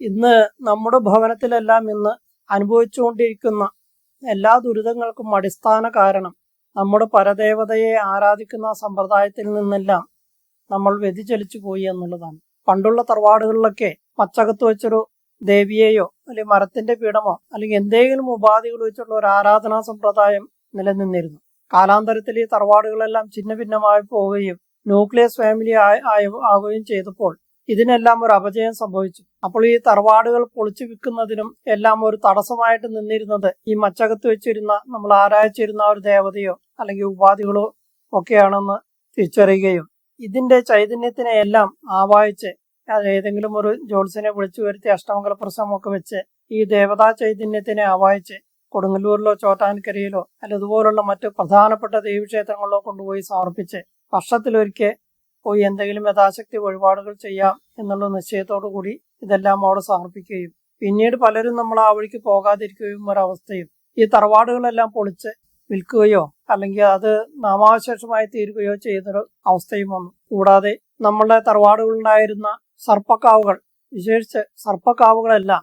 ഇന്ന് നമ്മുടെ ഭവനത്തിലെല്ലാം ഇന്ന് അനുഭവിച്ചുകൊണ്ടിരിക്കുന്ന എല്ലാ ദുരിതങ്ങൾക്കും അടിസ്ഥാന കാരണം നമ്മുടെ പരദേവതയെ ആരാധിക്കുന്ന സമ്പ്രദായത്തിൽ നിന്നെല്ലാം നമ്മൾ വ്യതിചലിച്ചു പോയി എന്നുള്ളതാണ്. പണ്ടുള്ള തറവാടുകളിലൊക്കെ മച്ചകത്ത് വെച്ചൊരു ദേവിയെയോ അല്ലെങ്കിൽ മരത്തിന്റെ പീഠമോ അല്ലെങ്കിൽ എന്തെങ്കിലും ഉപാധികൾ വെച്ചുള്ള ഒരു ആരാധനാ സമ്പ്രദായം നിലനിന്നിരുന്നു. കാലാന്തരത്തിൽ ഈ തറവാടുകളെല്ലാം ഛിന്ന ഭിന്നമായി പോവുകയും ന്യൂക്ലിയസ് ഫാമിലി ആവുകയും ചെയ്തപ്പോൾ ഇതിനെല്ലാം ഒരു അപജയം സംഭവിച്ചു. അപ്പോൾ ഈ തറവാടുകൾ പൊളിച്ചു വിൽക്കുന്നതിനും എല്ലാം ഒരു തടസ്സമായിട്ട് നിന്നിരുന്നത് ഈ മച്ചകത്ത് വെച്ചിരുന്ന നമ്മൾ ആരാധിച്ചിരുന്ന ഒരു ദേവതയോ അല്ലെങ്കിൽ ഉപാധികളോ ഒക്കെയാണെന്ന് തിരിച്ചറിയുകയും ഇതിന്റെ ചൈതന്യത്തിനെ എല്ലാം ആവാഹിച്ച് ഏതെങ്കിലും ഒരു ജോത്സ്യനെ വിളിച്ചു വരുത്തി അഷ്ടമംഗല പ്രസവമൊക്കെ വെച്ച് ഈ ദേവതാ ചൈതന്യത്തിനെ ആവാഹിച്ച് കൊടുങ്ങല്ലൂരിലോ ചോട്ടാൻകരയിലോ അല്ല ഇതുപോലുള്ള മറ്റു പ്രധാനപ്പെട്ട ദേവീക്ഷേത്രങ്ങളിലോ കൊണ്ടുപോയി സമർപ്പിച്ച് വർഷത്തിലൊരിക്കൽ പോയി എന്തെങ്കിലും യഥാശക്തി വഴിപാടുകൾ ചെയ്യാം എന്നുള്ള നിശ്ചയത്തോടു കൂടി ഇതെല്ലാം അവിടെ സമർപ്പിക്കുകയും. പിന്നീട് പലരും നമ്മൾ ആ വഴിക്ക് പോകാതിരിക്കുകയും ഒരവസ്ഥയും. ഈ തറവാടുകളെല്ലാം പൊളിച്ച് വിൽക്കുകയോ അല്ലെങ്കിൽ അത് നാമാവശേഷമായി തീരുകയോ ചെയ്യുന്നൊരു അവസ്ഥയും വന്നു. കൂടാതെ നമ്മളുടെ തറവാടുകളിലുണ്ടായിരുന്ന സർപ്പക്കാവുകൾ വിശേഷിച്ച് സർപ്പക്കാവുകളെല്ലാം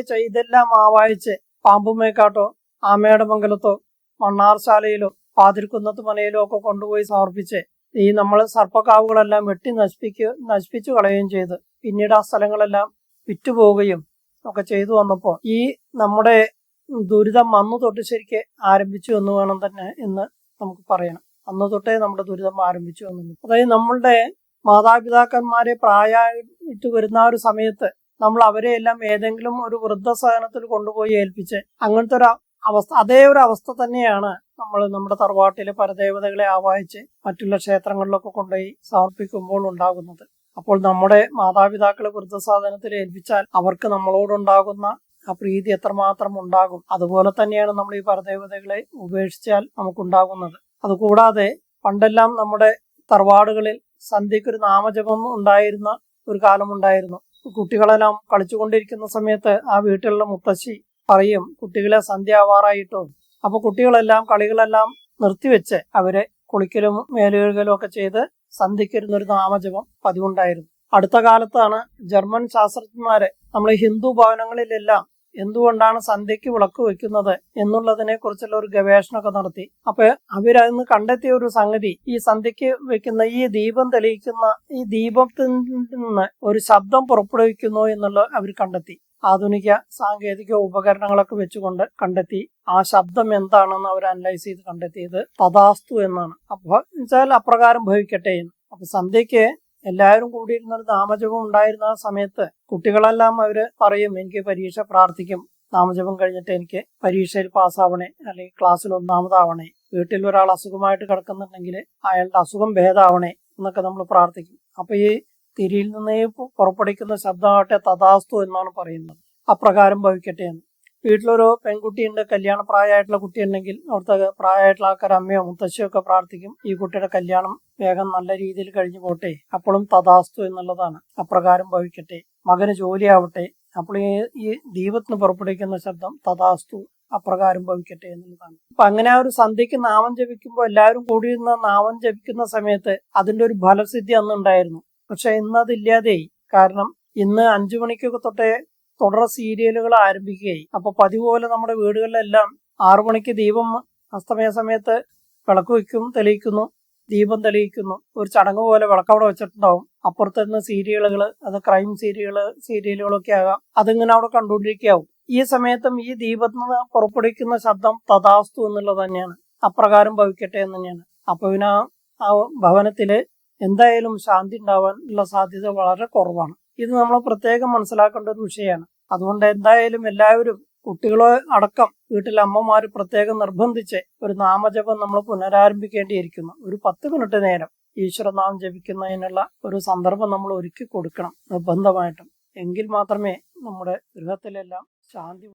ച- ഇതെല്ലാം ആവായിച്ച് പാമ്പുമേക്കാട്ടോ ആമയുടെ മംഗലത്തോ മണ്ണാർശാലയിലോ പാതിരിക്കുന്നത്ത് മനയിലോ ഒക്കെ കൊണ്ടുപോയി സമർപ്പിച്ച് ഈ നമ്മൾ സർപ്പക്കാവുകളെല്ലാം വെട്ടി നശിപ്പിക്കുക നശിപ്പിച്ചു കളയുകയും ചെയ്ത്. പിന്നീട് ആ സ്ഥലങ്ങളെല്ലാം വിറ്റുപോവുകയും ഒക്കെ ചെയ്തു വന്നപ്പോൾ ഈ നമ്മുടെ ദുരിതം അന്ന് തൊട്ട് ശരിക്ക് ആരംഭിച്ചു എന്ന് വേണം തന്നെ എന്ന് നമുക്ക് പറയണം അന്ന് തൊട്ടേ നമ്മുടെ ദുരിതം ആരംഭിച്ചു എന്ന് അതായത് നമ്മളുടെ മാതാപിതാക്കന്മാരെ പ്രായമായിട്ട് വരുന്ന ഒരു സമയത്ത് നമ്മൾ അവരെ എല്ലാം ഏതെങ്കിലും ഒരു വൃദ്ധസഹനത്തിൽ കൊണ്ടുപോയി ഏൽപ്പിച്ച് അങ്ങനത്തെ ഒരു അവസ്ഥ അതേ ഒരു അവസ്ഥ തന്നെയാണ് നമ്മൾ നമ്മുടെ തറവാട്ടിലെ പരദേവതകളെ ആവാഹിച്ച് മറ്റുള്ള ക്ഷേത്രങ്ങളിലൊക്കെ കൊണ്ടുപോയി സമർപ്പിക്കുമ്പോൾ ഉണ്ടാകുന്നത്. അപ്പോൾ നമ്മുടെ മാതാപിതാക്കളെ വൃദ്ധസാധനത്തിൽ ഏൽപ്പിച്ചാൽ അവർക്ക് നമ്മളോടുണ്ടാകുന്ന ആ പ്രീതി എത്രമാത്രം ഉണ്ടാകും അതുപോലെ തന്നെയാണ് നമ്മൾ ഈ പരദേവതകളെ ഉപേക്ഷിച്ചാൽ നമുക്കുണ്ടാകുന്നത്. അതുകൂടാതെ പണ്ടെല്ലാം നമ്മുടെ തറവാടുകളിൽ സന്ധ്യക്കൊരു നാമജപം ഉണ്ടായിരുന്ന ഒരു കാലമുണ്ടായിരുന്നു. കുട്ടികളെല്ലാം കളിച്ചുകൊണ്ടിരിക്കുന്ന സമയത്ത് ആ വീട്ടിലുള്ള മുത്തശ്ശി പറയും കുട്ടികളെ സന്ധ്യ ആവാറായിട്ടോ? അപ്പൊ കുട്ടികളെല്ലാം കളികളെല്ലാം നിർത്തിവെച്ച് അവരെ കുളിക്കലും മേലുകഴുകലും ഒക്കെ ചെയ്ത് സന്ധിക്കരുന്നൊരു നാമജപം പതിവുണ്ടായിരുന്നു. അടുത്ത കാലത്താണ് ജർമ്മൻ ശാസ്ത്രജ്ഞന്മാരെ നമ്മൾ ഹിന്ദു ഭവനങ്ങളിലെല്ലാം എന്തുകൊണ്ടാണ് സന്ധ്യയ്ക്ക് വിളക്ക് വെക്കുന്നത് എന്നുള്ളതിനെ കുറിച്ചുള്ള ഒരു ഗവേഷണമൊക്കെ നടത്തി. അപ്പൊ അവരതിന്ന് കണ്ടെത്തിയ ഒരു സംഗതി ഈ സന്ധ്യയ്ക്ക് വെക്കുന്ന ഈ ദീപം തെളിയിക്കുന്ന ഈ ദീപത്തിൽ നിന്ന് ഒരു ശബ്ദം പുറപ്പെടുവിക്കുന്നു എന്നുള്ളത് അവർ കണ്ടെത്തി. ആധുനിക സാങ്കേതിക ഉപകരണങ്ങളൊക്കെ വെച്ചുകൊണ്ട് കണ്ടെത്തി. ആ ശബ്ദം എന്താണെന്ന് അവർ അനലൈസ് ചെയ്ത് കണ്ടെത്തിയത് തഥാസ്തു എന്നാണ്. അപ്പൊ വെച്ചാൽ അപ്രകാരം ഭവിക്കട്ടെ എന്ന്. അപ്പൊ സന്ധ്യയ്ക്ക് എല്ലാവരും കൂടിയിരുന്ന ഒരു നാമജപം ഉണ്ടായിരുന്ന ആ സമയത്ത് കുട്ടികളെല്ലാം അവർ പറയും എനിക്ക് പരീക്ഷ പ്രാർത്ഥിക്കും. നാമജപം കഴിഞ്ഞിട്ട് എനിക്ക് പരീക്ഷയിൽ പാസ്സാവണേ അല്ലെങ്കിൽ ക്ലാസ്സിൽ ഒന്നാമതാവണേ. വീട്ടിൽ ഒരാൾ അസുഖമായിട്ട് കിടക്കുന്നുണ്ടെങ്കിൽ അയാളുടെ അസുഖം ഭേദാവണേ എന്നൊക്കെ നമ്മൾ പ്രാർത്ഥിക്കും. അപ്പൊ ഈ തിരിയിൽ നിന്നേ പുറപ്പെടുക്കുന്ന ശബ്ദമാകട്ടെ തഥാസ്തു എന്നാണ് പറയുന്നത്. അപ്രകാരം ഭവിക്കട്ടെ എന്ന്. വീട്ടിലൊരു പെൺകുട്ടിയുണ്ട് കല്യാണ പ്രായമായിട്ടുള്ള കുട്ടിയുണ്ടെങ്കിൽ അവിടുത്തെ പ്രായമായിട്ടുള്ള ആൾക്കാർ അമ്മയോ മുത്തശ്ശിയോ ഒക്കെ പ്രാർത്ഥിക്കും ഈ കുട്ടിയുടെ കല്യാണം വേഗം നല്ല രീതിയിൽ കഴിഞ്ഞു പോട്ടെ അപ്പോഴും തഥാസ്തു എന്നുള്ളതാണ്. അപ്രകാരം ഭവിക്കട്ടെ. മകന് ജോലിയാവട്ടെ അപ്പോൾ ഈ ഈ ദീപത്തിന് പുറപ്പെടുവിക്കുന്ന ശബ്ദം തഥാസ്തു അപ്രകാരം ഭവിക്കട്ടെ എന്നുള്ളതാണ്. അപ്പൊ അങ്ങനെ ആ ഒരു സന്ധ്യക്ക് നാമം ജപിക്കുമ്പോൾ എല്ലാവരും കൂടിയിരുന്ന നാമം ജപിക്കുന്ന സമയത്ത് അതിന്റെ ഒരു ഫലസിദ്ധി അന്നുണ്ടായിരുന്നു. പക്ഷെ ഇന്ന് അതില്ലാതെയായി കാരണം ഇന്ന് അഞ്ചു മണിക്കൊക്കെ തൊട്ടേ തുടർ സീരിയലുകൾ ആരംഭിക്കുകയായി. അപ്പൊ പതിവ് പോലെ നമ്മുടെ വീടുകളിലെല്ലാം ആറു മണിക്ക് ദീപം അസ്തമയ സമയത്ത് വിളക്ക് വയ്ക്കും തെളിയിക്കുന്നു ദീപം തെളിയിക്കുന്നു. ഒരു ചടങ്ങ് പോലെ വിളക്കവിടെ വെച്ചിട്ടുണ്ടാവും. അപ്പുറത്ത് നിന്ന് സീരിയലുകൾ അത് ക്രൈം സീരിയൽ സീരിയലുകളൊക്കെ ആകാം. അതിങ്ങനെ അവിടെ കണ്ടുകൊണ്ടിരിക്കാവും ഈ സമയത്തും ഈ ദീപത്തിൽ നിന്ന് പുറപ്പെടുവിക്കുന്ന ശബ്ദം തഥാസ്തു എന്നുള്ളത് തന്നെയാണ്. അപ്രകാരം ഭവിക്കട്ടെ എന്ന് തന്നെയാണ്. അപ്പൊ പിന്നെ ആ ഭവനത്തിൽ എന്തായാലും ശാന്തി ഉണ്ടാവാൻ ഉള്ള സാധ്യത വളരെ കുറവാണ്. ഇത് നമ്മൾ പ്രത്യേകം മനസ്സിലാക്കേണ്ട ഒരു വിഷയമാണ്. അതുകൊണ്ട് എന്തായാലും എല്ലാവരും കുട്ടികളെ അടക്കം വീട്ടിലെ അമ്മമാർ പ്രത്യേകം നിർബന്ധിച്ച് ഒരു നാമജപം നമ്മൾ പുനരാരംഭിക്കേണ്ടിയിരിക്കുന്നു. ഒരു പത്ത് മിനിറ്റ് നേരം ഈശ്വരനാമം ജപിക്കുന്നതിനുള്ള ഒരു സന്ദർഭം നമ്മൾ ഒരുക്കി കൊടുക്കണം നിർബന്ധമായിട്ടും. എങ്കിൽ മാത്രമേ നമ്മുടെ ഗൃഹത്തിലെല്ലാം ശാന്തി